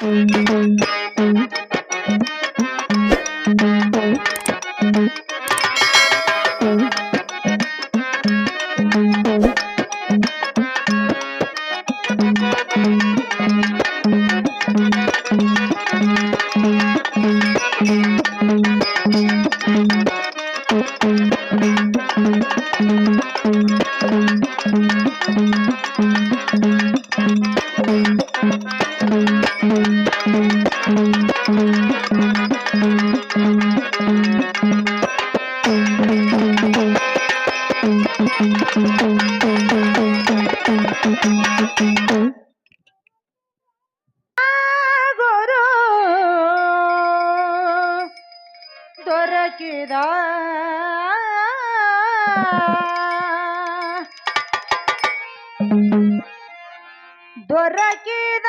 ಗುರು ದೊರಕಿದ ದೊರಕಿದ.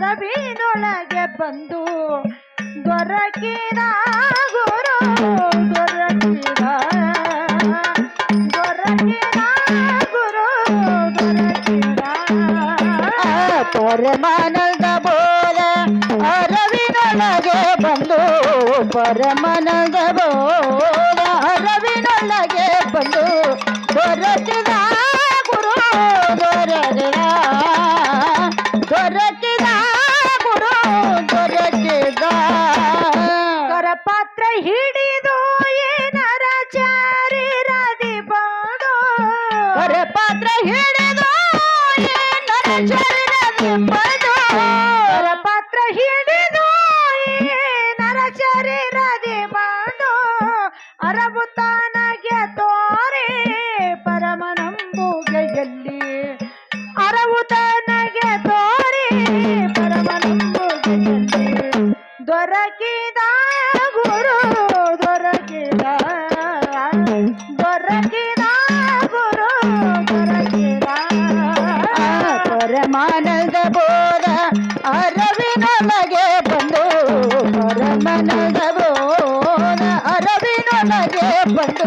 ರವಿನೊಳಗೆ ಬಂದು ದೊರಕಿದ ಗುರು, ದೊರಕಿದ ದೊರಕಿದ ಗುರು, ದೊರಕಿದ. ಪರಮಾನಂದ ಬೋಲ ಅರವಿನೊಳಗೆ ಬಂದು ಪರಮಾನಂದ ಬೋಲ ಅರವಿನೊಳಗೆ ಬಂದು, ದೊರಕಿದ ಗುರು, ದೊರಕಿದ ಹಿಡಿದು ನರ ಶರೀರದಿ ಬಾಡು ಅರಬುತಾನಗೆ ತೋರೆ ಪರಮನಂಬುಗೆಯಲ್ಲಿ ಅರಬುತಾನಗೆ ತೋರೆ ಪರಮನಂಬುಗೆಯಲ್ಲಿ ದೊರಕಿದ ಗುರು ದೊರಕಿದ. ದೊರಕಿದ ಗುರು ದೊರಕಿದ. ಪರಮಾನಂದ ಬೋಧ ಅರವಿನೊಳಗೆ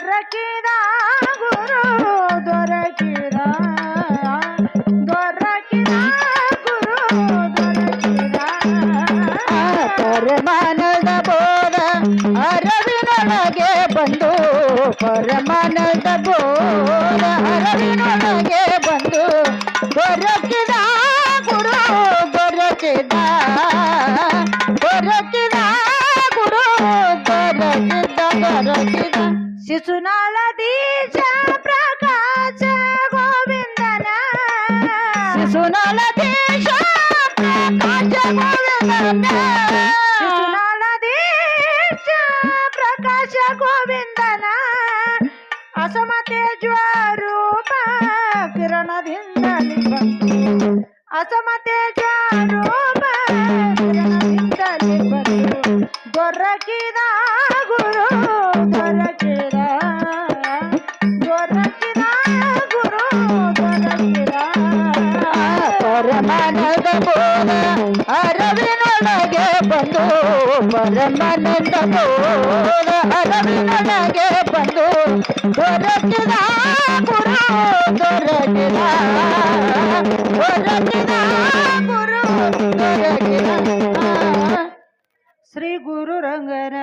ದೊರಕಿದ ಗುರು ದೊರಕಿದ ದೊರಕಿದ ಗುರು ದೊರಕಿದ. ಪರಮಾನಂದ ಬೋಧ ಅರವಿನೊಳಗೆ ಬಂದು ಪರಮಾನಂದ ಬೋಧ. ಪ್ರಕಾಶ ಗೋವಿಂದನ ಅಸಮತೆ ಜ್ವರೂಪ ಕಿರಣದಿಂದ ಅಸಮತೆ ಜ್ವರೂಪ ಕಿರಣದಿಂದ ದೊರಕಿದ ಮನದ ಭೋಗ ಅರವಿನೊಳಗೆ ಬಂದು ಪರಮನಂದ ಭೋಗ ಅರವಿನೊಳಗೆ ಬಂದು, ದೊರಕಿದ ಗುರು, ದೊರಕಿದ ದೊರಕಿದ ಗುರು, ದೊರಕಿದ. ಶ್ರೀ ಗುರು ರಂಗನ